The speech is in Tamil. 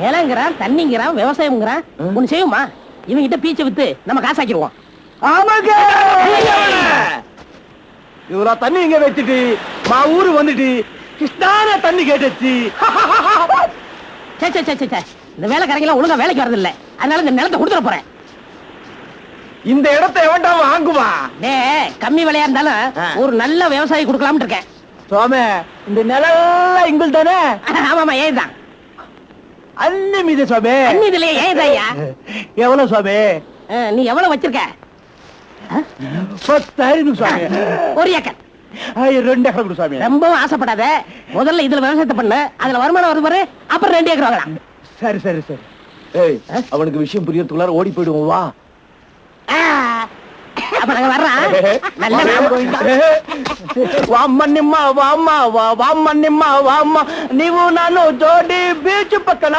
நிலங்கிறான் தண்ணிங்கிறான் விவசாயம்ங்கிறான். ஒண்ணு செய்யுமா? இவங்கிட்ட பீச்சை வித்து நம்ம காசாக்கிடுவோம். ஆமாங்க. இவரா தண்ணி இங்க வச்சுட்டு மா ஊரு வந்துட்டு கிருஷ்ணான தண்ணி கேட்டுச்சு. சே சே சே, சே இந்த வேலைக்காரங்க ஒழுங்கா வேலைக்கு வரது இல்ல அதனால இந்த நிலத்தை கொடுத்துட போறேன். இந்த இடத்தை எவன்டா வாங்குவா? டே கம்மி விலையா இருந்தாலும். ஒரு நல்ல விவசாயி கொடுக்கலாம்னு இருக்கேன். சுவாமி இந்த நிலம் எங்கள் தானே ஆமாமா ஏதான் அள்ளி மீது சுவாமி. அண்ணி இதுலயே ஏதாய்யா எவ்வளவு சுவாமி? நீ எவ்வளவு வச்சிருக்க? பத்தாயிரம் சுவாமி. ஒரு ஏக்கர். ஐயா, ரெண்டு ஏக்கர் கொடு சுவாமி. ரொம்பவும் ஆசைப்படாத. முதல்ல இதுல விவசாயத்தை பண்ணு அதுல வருமானம் வருது பாரு அப்புறம் ரெண்டு ஏக்கர் வாங்கலாம். சரி சரி சரி. ஏய் அவனுக்கு விஷயம் புரியறதுக்குள்ளார ஓடி போயிடுவோம் வா. వామ్మ నిమ్మ. వామ్మ వామ్మ నిమ్మ వామ్మ. నీవు నన్ను జోడి బీచ్ పక్కన